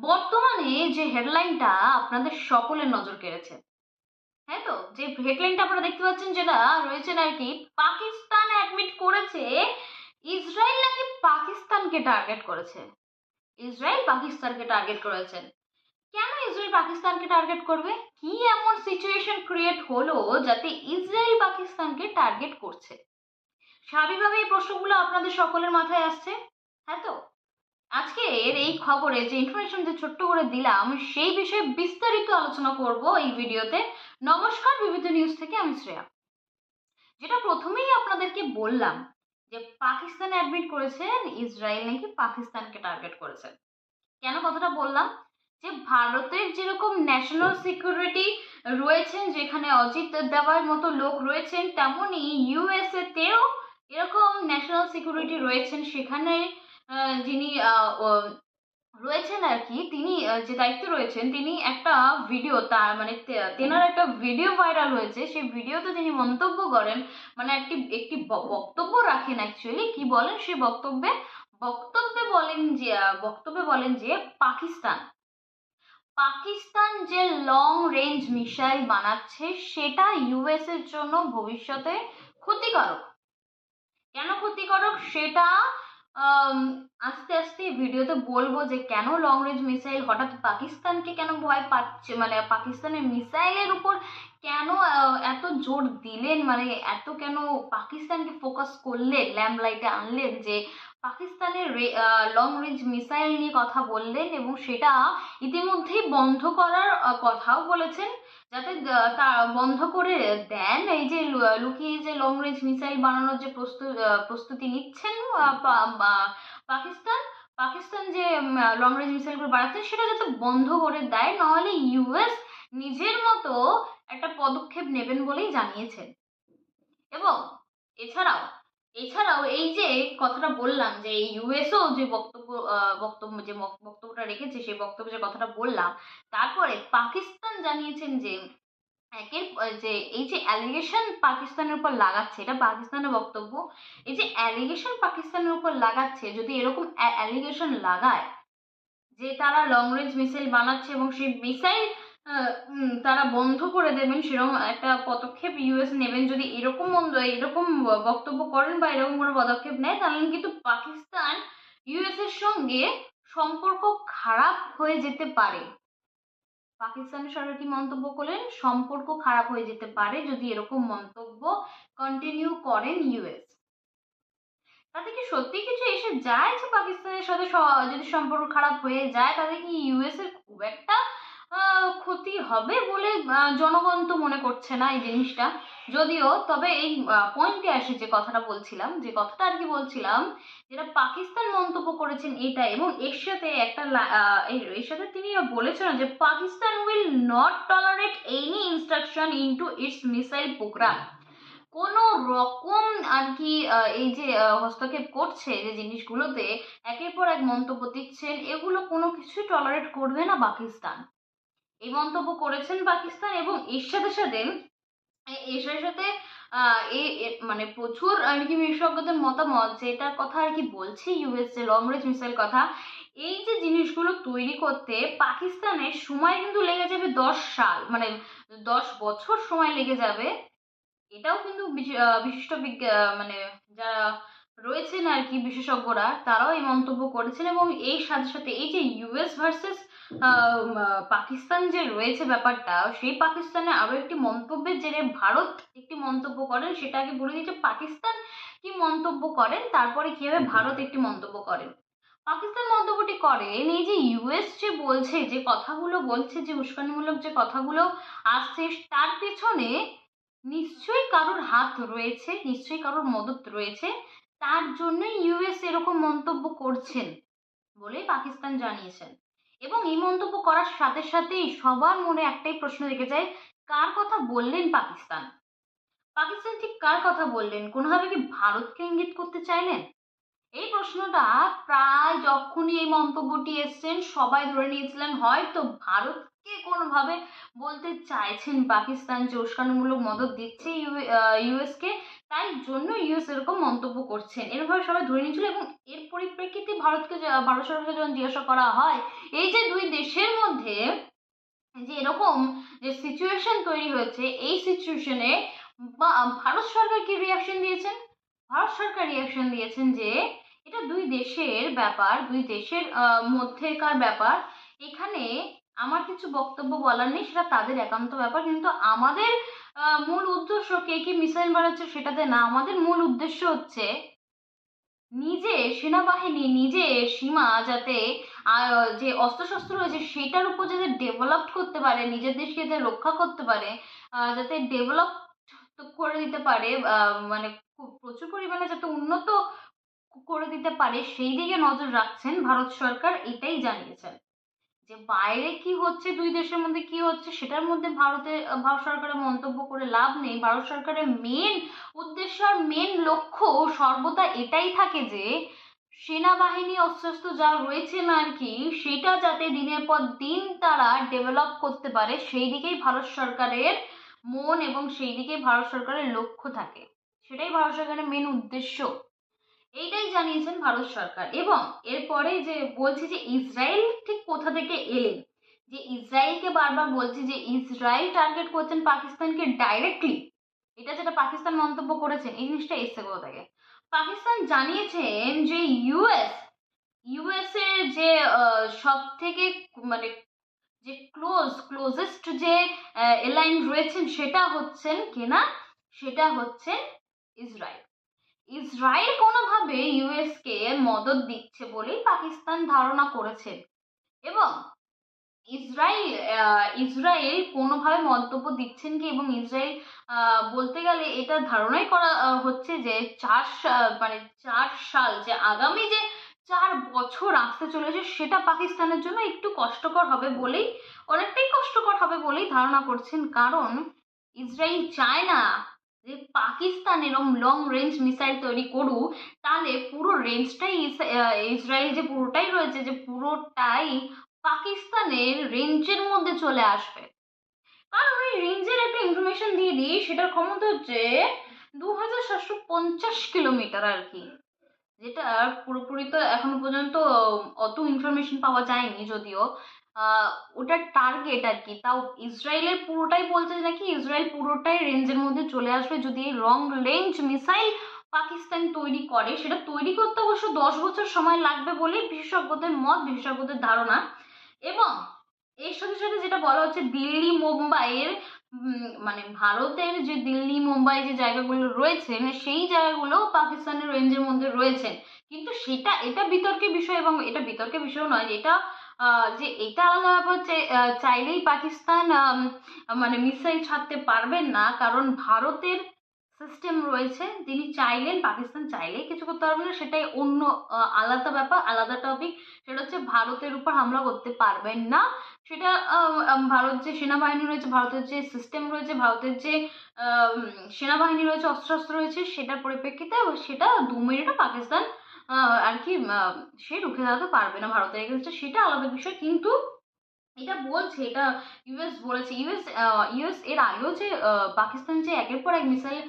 বর্তমানে যে হেডলাইনটা আপনাদের সকলের নজর কেড়েছে হ্যাঁ তো? যে হেডলাইনটা আপনারা দেখতে পাচ্ছেন যেটা রয়েছে আর কি পাকিস্তান অ্যাডমিট করেছে, ইসরায়েল নাকি পাকিস্তানকে টার্গেট করেছে? ইসরায়েল পাকিস্তানকে টার্গেট করেছেন কেন ইসরায়েল পাকিস্তানকে টার্গেট করবে? কি এমন সিচুয়েশন ক্রিয়েট হলো যাতে ইসরায়েল পাকিস্তানকে টার্গেট করছে? স্বাভাবিকভাবে এই প্রশ্নগুলো আপনাদের সকলের মাথায় আসছে হ্যাঁ তো? আজকের এই খবরে যে ইনফরমেশন যে ছোট্ট করে দিলাম, সেই বিষয়ে বিস্তারিত আলোচনা করব এই ভিডিওতে। নমস্কার, বিবিধ নিউজ থেকে আমি শ্রেয়া। যেটা প্রথমেই আপনাদেরকে বললাম যে পাকিস্তান অ্যাডমিট করেছেন, ইসরায়েল নাকি পাকিস্তানকে টার্গেট করেছেন। কেন কথাটা বললাম? যে ভারতের যেরকম ন্যাশনাল সিকিউরিটি রয়েছেন যেখানে অজিত দেওয়ার মতো লোক রয়েছেন তেমনই ইউএসএ তেও এরকম ন্যাশনাল সিকিউরিটি রয়েছেন, সেখানে যিনি রয়েছেন আর কি তিনি যে দায়িত্বে রয়েছেন, তিনি একটা ভিডিও তার মানে তেনার একটা ভিডিও ভাইরাল হয়েছে, সেই ভিডিওতে তিনি মন্তব্য করেন মানে একটি একটি বক্তব্য রাখেন অ্যাকচুয়ালি কি বলেন? সেই বক্তব্যে বক্তব্যে বলেন যে বক্তব্যে বলেন যে, পাকিস্তান। পাকিস্তান যে লং রেঞ্জ মিসাইল বানাচ্ছে, সেটা ইউএস এর জন্য ভবিষ্যতে ক্ষতিকারক। কেন ক্ষতিকারক? সেটা আস্তে আস্তে ভিডিওতে বলব যে কেন লং রেঞ্জ মিসাইল হঠাৎ পাকিস্তানকে কেন ভয় পাচ্ছে? মানে পাকিস্তানের মিসাইলের উপর কেন এত জোর দিলেন? মানে এত কেন পাকিস্তানকে ফোকাস করলেন? ল্যাম্প লাইটে আনলেন যে পাকিস্তানের লং রেঞ্জ মিসাইল নিয়ে কথা বললেন এবং সেটা ইতিমধ্যেই বন্ধ করার কথাও বলেছেন। যাতে তা, বন্ধ করে দেন এই যে লুকিয়ে যে লং রেঞ্জ মিসাইল বানানোর যে প্রস্তুত নিচ্ছেন পাকিস্তান পাকিস্তান যে লং রেঞ্জ মিসাইলগুলো বানাচ্ছে সেটা যাতে বন্ধ করে দেয়, নাহলে ইউএস নিজের মতো একটা পদক্ষেপ নেবেন বলেই জানিয়েছেন। এবং এছাড়াও এছাড়াও এই যে কথাটা বললাম যে ইউএসও যে বক্তব্য বক্তব্য, যে বক্তব্যটা রেখেছে, সেই বক্তব্যে যে কথাটা বললাম, তারপরে পাকিস্তান জানিয়েছেন যে, একের যে এই যে অ্যালিগেশন পাকিস্তানের উপর লাগাচ্ছে, এটা পাকিস্তানের বক্তব্য, এই যে অ্যালিগেশন পাকিস্তানের উপর লাগাচ্ছে, যদি এরকম অ্যালিগেশন লাগায়, যে তারা লং রেঞ্জ মিসাইল বানাচ্ছে এবং সেই মিসাইল তারা বন্ধ করে দেবেন সেরকম একটা পদক্ষেপ ইউএস নেবেন। যদি এরকম বন্ধ, এরকম বক্তব্য করেন বা এরকম কোনো পদক্ষেপ নেয়, তাহলে কিন্তু পাকিস্তান ইউএস এর সঙ্গে সম্পর্ক খারাপ হয়ে যেতে পারে। পাকিস্তানের সরকার কি মন্তব্য করলেন? সম্পর্ক খারাপ হয়ে যেতে পারে যদি এরকম মন্তব্য কন্টিনিউ করেন ইউএস তাতে কি সত্যি কিছু এসে যায় যে পাকিস্তানের সাথে যদি সম্পর্ক খারাপ হয়ে যায়, তাতে কি ইউএস এর খুব একটা ক্ষতি হবে বলে জনগণ তো মনে করছে না এই জিনিসটা। যদিও, তবে এই পয়েন্টে আসে যে কথাটা বলছিলাম, যে কথাটা আর কি বলছিলাম, যেটা পাকিস্তান মন্তব্য করেছেন এটা এবং এর সাথে একটা এর- সাথে তিনি বলেছেন যে Pakistan will not tolerate any instruction into its missile programme কোনো রকম আর কি এই যে হস্তক্ষেপ করছে যে জিনিসগুলোতে, একের পর এক মন্তব্য দিচ্ছেন, এগুলো কোনো কিছুই টলারেট করবে না পাকিস্তান। এই মন্তব্য করেছেন পাকিস্তান এবং এর সাথে সাথে এর সাথে সাথে মানে প্রচুর আর কি বিশেষজ্ঞদের মতামত যেটার কথা আর কি বলছে ইউএস যে লং রেঞ্জ মিসাইল কথা। এই যে জিনিসগুলো তৈরি করতে পাকিস্তানের সময় কিন্তু লেগে যাবে দশ সাল মানে দশ বছর সময় লেগে যাবে। এটাও কিন্তু বিশি- বিশিষ্ট বিজ্ঞা মানে যারা রয়েছেন আর কি বিশেষজ্ঞরা, তারাও এই মন্তব্য করেছেন এবং এই সাথে সাথে এই যে ইউএস ভার্সেস পাকিস্তান যে রয়েছে ব্যাপারটা, সেই পাকিস্তানে আরও একটি মন্তব্যের জেরে ভারত একটি মন্তব্য করেন, সেটা আগে বলে দিচ্ছে পাকিস্তান কি মন্তব্য করেন, তারপরে কীভাবে ভারত একটি মন্তব্য করেন। পাকিস্তান মন্তব্যটি করেন, এই যে ইউএস যে বলছে, যে কথাগুলো বলছে, যে উস্কানিমূলক যে কথাগুলো আসছে, তার পেছনে নিশ্চয়ই কারোর হাত রয়েছে, নিশ্চয়ই কারোর মদত রয়েছে। তার জন্যই ইউএস এরকম মন্তব্য করছেন বলেই পাকিস্তান জানিয়েছেন। এবং এই মন্তব্য করার সাথে সাথেই সবার মনে একটাই প্রশ্ন রেখে যায়, কার কথা বললেন পাকিস্তান? পাকিস্তান ঠিক কার কথা বললেন? কোনোভাবে কি ভারতকে ইঙ্গিত করতে চাইলেন? এই প্রশ্নটা প্রায় যখনই এই মন্তব্যটি এসছেন, সবাই ধরে নিয়েছিলেন, হয়তো ভারতকে কোনোভাবে বলতে চাইছেন পাকিস্তান যে উস্কানিমূলক মদত দিচ্ছে ইউএস কে। তাই জন্য ইউএস এরকম মন্তব্য করছেন। এরভাবে সবাই ধরে নিয়েছিল এবং এর পরিপ্রেক্ষিতে ভারতকে ভারত সরকারকে যখন জিজ্ঞাসা করা হয়, এই যে দুই দেশের মধ্যে যে এরকম যে সিচুয়েশন তৈরি হয়েছে, এই সিচুয়েশনে বা ভারত সরকার কি রিয়াকশন দিয়েছেন? ভারত সরকার রিয়াকশন দিয়েছেন যে, এটা দুই দেশের ব্যাপার, দুই দেশের মধ্যেকার ব্যাপার। এখানে আমার কিছু বক্তব্য বলার নেই, সেটা তাদের একান্ত ব্যাপার। কিন্তু আমাদের মূল উদ্দেশ্য কে কি মিসাইল বাড়াচ্ছে সেটাতে না, আমাদের মূল উদ্দেশ্য হচ্ছে নিজে সেনাবাহিনী, নিজে সীমা যাতে যে অস্ত্রশস্ত্র রয়েছে সেটার উপর যাতে ডেভেলপ করতে পারে, নিজের দেশকে যাতে রক্ষা করতে পারে যাতে ডেভেলপ করে দিতে পারে মানে প্রচুর পরিমাণে যাতে উন্নত করে দিতে পারে, সেই দিকে নজর রাখছেন ভারত সরকার, এটাই জানিয়েছেন যে বাইরে কি হচ্ছে, দুই দেশের মধ্যে কি হচ্ছে, সেটার মধ্যে ভারতে, ভারত সরকারের মন্তব্য করে লাভ নেই। ভারত সরকারের মেন উদ্দেশ্য আর মেন লক্ষ্য সর্বদা এটাই থাকে যে, সেনাবাহিনী অস্ত্রশস্ত্র যা রয়েছে না আর কি, সেটা যাতে দিনের পর দিন তারা ডেভেলপ করতে পারে, সেই দিকেই ভারত সরকারের মন এবং সেই দিকেই ভারত সরকারের লক্ষ্য থাকে। সেটাই ভারত সরকারের মেন উদ্দেশ্য। এইটাই জানিয়েছেন ভারত সরকার। এবং এরপরে যে বলছে যে ইসরায়েল ঠিক কোথা থেকে এলেন যে ইসরায়েলকে বারবার বলছে যে ইসরায়েল টার্গেট করছেন পাকিস্তানকে ডাইরেক্টলি এটা যেটা পাকিস্তান মন্তব্য করেছেন, এই জিনিসটা এসছে কোথা থেকে? পাকিস্তান জানিয়েছেন যে ইউএস ইউএস এর যে সব থেকে মানে যে ক্লোজ ক্লোজেস্ট যে এলাইন রয়েছেন সেটা হচ্ছেন কেনা? সেটা হচ্ছে ইসরায়েল। ইসরায়েল কোনোভাবে ইউএসকে মদত দিচ্ছে বলেই পাকিস্তান ধারণা করেছেন এবং ইসরায়েল ইসরায়েল কোনোভাবে মন্তব্য দিচ্ছেন কি? এবং ইসরায়েল বলতে গেলে এটা ধারণাই করা হচ্ছে যে চার মানে চার সাল যে আগামী যে চার বছর আসতে চলেছে সেটা পাকিস্তানের জন্য একটু কষ্টকর হবে বলেই, অনেকটাই কষ্টকর হবে বলেই ধারণা করছেন। কারণ ইসরায়েল চায় না যে পাকিস্তান এরম লং রেঞ্জ মিসাইল তৈরি করুক, তাহলে পুরো রেঞ্জটাই ইসরায়েল যে পুরোটাই রয়েছে, যে পুরোটাই পাকিস্তানের রেঞ্জের মধ্যে চলে আসবে। কারণ ওই রেঞ্জের একটা ইনফরমেশন দিয়ে দিই, সেটার ক্ষমতা হচ্ছে দু হাজার সাতশো পঞ্চাশ কিলোমিটার আর কি। যেটা পুরোপুরি তো এখনও পর্যন্ত অত ইনফরমেশন পাওয়া যায়নি যদিও। ওটার টার্গেট আর কি তাও ইসরায়েলের পুরোটাই বলছে নাকি ইসরায়েল পুরোটাই রেঞ্জের মধ্যে চলে আসবে যদি এই লং রেঞ্জ মিসাইল পাকিস্তান তৈরি করে। সেটা তৈরি করতে অবশ্য দশ বছর সময় লাগবে বলেই বিশেষজ্ঞদের মত, বিশেষজ্ঞদের ধারণা। এবং এর সাথে সাথে যেটা বলা হচ্ছে দিল্লি মুম্বাইয়ের মানে ভারতের যে দিল্লি, মুম্বাই যে জায়গাগুলো রয়েছে সেই জায়গাগুলো পাকিস্তানের রেঞ্জের মধ্যে রয়েছে। কিন্তু সেটা, এটা বিতর্কের বিষয় এবং এটা বিতর্কের বিষয় নয় এটা যে এটা আলাদা ব্যাপার হচ্ছে চাইলেই পাকিস্তান মানে মিসাইল ছাড়তে পারবেন না, কারণ ভারতের সিস্টেম রয়েছে, তিনি চাইলেন, পাকিস্তান চাইলেই কিছু করতে পারবে না, সেটাই অন্য আলাদা ব্যাপার, আলাদা টপিক সেটা হচ্ছে ভারতের উপর হামলা করতে পারবেন না, সেটা ভারত যে সেনাবাহিনী রয়েছে, ভারতের যে সিস্টেম রয়েছে, ভারতের যে সেনাবাহিনী রয়েছে অস্ত্রশস্ত্র রয়েছে, সেটার পরিপ্রেক্ষিতে সেটা দু মিনিটও পাকিস্তান আর কি সে রুখে দাঁড়াতে পারবে না ভারতের এগেনস্টে, সেটা আলাদা বিষয়। কিন্তু এটা বলছে, এটা ইউএস বলেছে। ইউএস ইউএস এর আগেও যে পাকিস্তান যে একের পর এক মিসাইল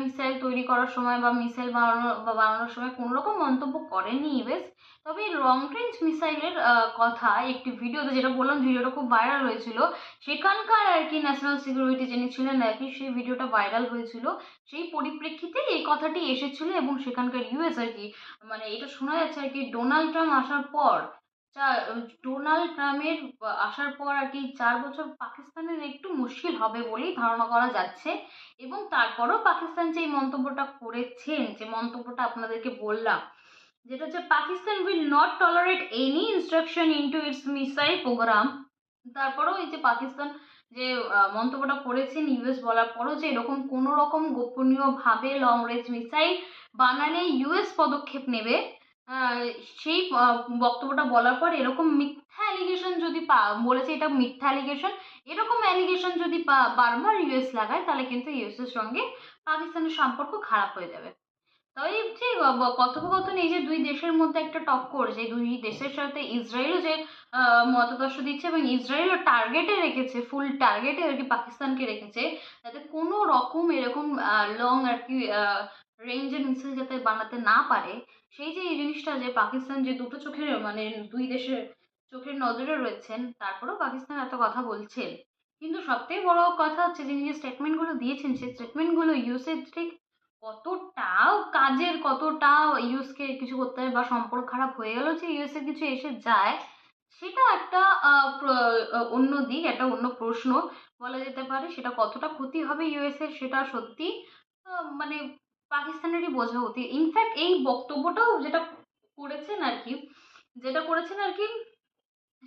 মিসাইল তৈরি করার সময় বা মিসাইল বানানো, বা বানানোর সময় কোনো রকম মন্তব্য করেনি ইউএস তবে লং রেঞ্জ মিসাইলের কথা, একটি ভিডিওতে যেটা বললাম ভিডিওটা খুব ভাইরাল হয়েছিল। সেখানকার আর কি ন্যাশনাল সিকিউরিটি যিনি ছিলেন আর কি, সেই ভিডিওটা ভাইরাল হয়েছিল। সেই পরিপ্রেক্ষিতে এই কথাটি এসেছিল এবং সেখানকার ইউএস আর কি মানে এটা শোনা যাচ্ছে আর কি ডোনাল্ড ট্রাম্প আসার পর ডোনাল্ড ট্রাম্পের আসার পর আর কি চার বছর পাকিস্তানের একটু মুশকিল হবে বলেই ধারণা করা যাচ্ছে এবং তারপরেও পাকিস্তান যে মন্তব্যটা করেছেন, যে মন্তব্যটা আপনাদেরকে বললাম, যেটা হচ্ছে Pakistan will not tolerate any instruction into its missile programme তারপরেও এই যে পাকিস্তান যে মন্তব্যটা করেছেন ইউএস বলার পরও যে এরকম কোনো রকম গোপনীয়ভাবে লং রেঞ্জ মিসাইল বানালে ইউএস পদক্ষেপ নেবে সেই বক্তব্যটা বলার পর এরকম মিথ্যা অ্যালিগেশন যদি বলেছে এটা মিথ্যা অ্যালিগেশন এরকম অ্যালিগেশন যদি বারবার ইউএস লাগায়, তাহলে কিন্তু ইউএস এর সঙ্গে পাকিস্তানের সম্পর্ক খারাপ হয়ে যাবে। তবে যে কথোপকথন এই যে দুই দেশের মধ্যে একটা টক্কর, যে দুই দেশের সাথে ইসরায়েলও যে মতাদর্শ দিচ্ছে এবং ইসরায়েলও টার্গেটে রেখেছে ফুল টার্গেটে আর কি পাকিস্তানকে রেখেছে যাতে কোনো রকম এরকম লং আর কি রেঞ্জের মিসাইল যাতে বানাতে না পারে, সেই যে এই জিনিসটা যে পাকিস্তান যে দুটো চোখের মানে দুই দেশের চোখের নজরে রয়েছেন, তারপরেও পাকিস্তান এত কথা বলছেন কিন্তু সবথেকে বড় কথা হচ্ছে যে যে স্টেটমেন্টগুলো দিয়েছেন, সেই স্টেটমেন্টগুলো ইউএসের ঠিক কতটাও কাজের, কতটা ইউএসকে কিছু করতে হয় বা সম্পর্ক খারাপ হয়ে গেল যে ইউএসএ কিছু এসে যায়, সেটা একটা অন্য দিক, একটা অন্য প্রশ্ন বলা যেতে পারে, সেটা কতটা ক্ষতি হবে ইউএসএর সেটা সত্যি মানে পাকিস্তানেরই বোঝা উচিত। ইনফ্যাক্ট এই বক্তব্যটাও যেটা করেছেন আর কি, যেটা করেছেন আর কি,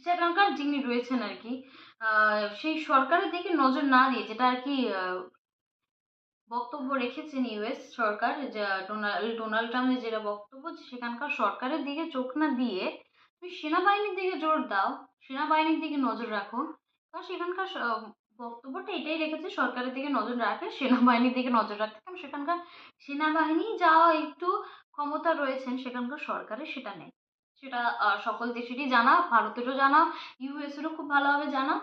সেখানকার যিনি রয়েছেন আর কি সেই সরকারের দিকে নজর না দিয়ে যেটা আর কি বক্তব্য রেখেছেন ইউএস সরকার, যে ডোনাল্ড ডোনাল্ড ট্রাম্পের যেটা বক্তব্য সেখানকার সরকারের দিকে চোখ না দিয়ে তুমি সেনাবাহিনীর দিকে জোর দাও, সেনাবাহিনীর দিকে নজর রাখো, কারণ সেখানকার বক্তব্যটা এটাই রেখেছে, সরকারের দিকে নজর রাখে, সেনাবাহিনীর দিকে নজর রাখতে কারণ সেখানকার সেনাবাহিনী যা একটু ক্ষমতা রয়েছেন, সেখানকার সরকারের সেটা নেই। সেটা সকল দেশেরই জানা, ভারতেরও জানা ইউএসেরও খুব ভালোভাবে জানা।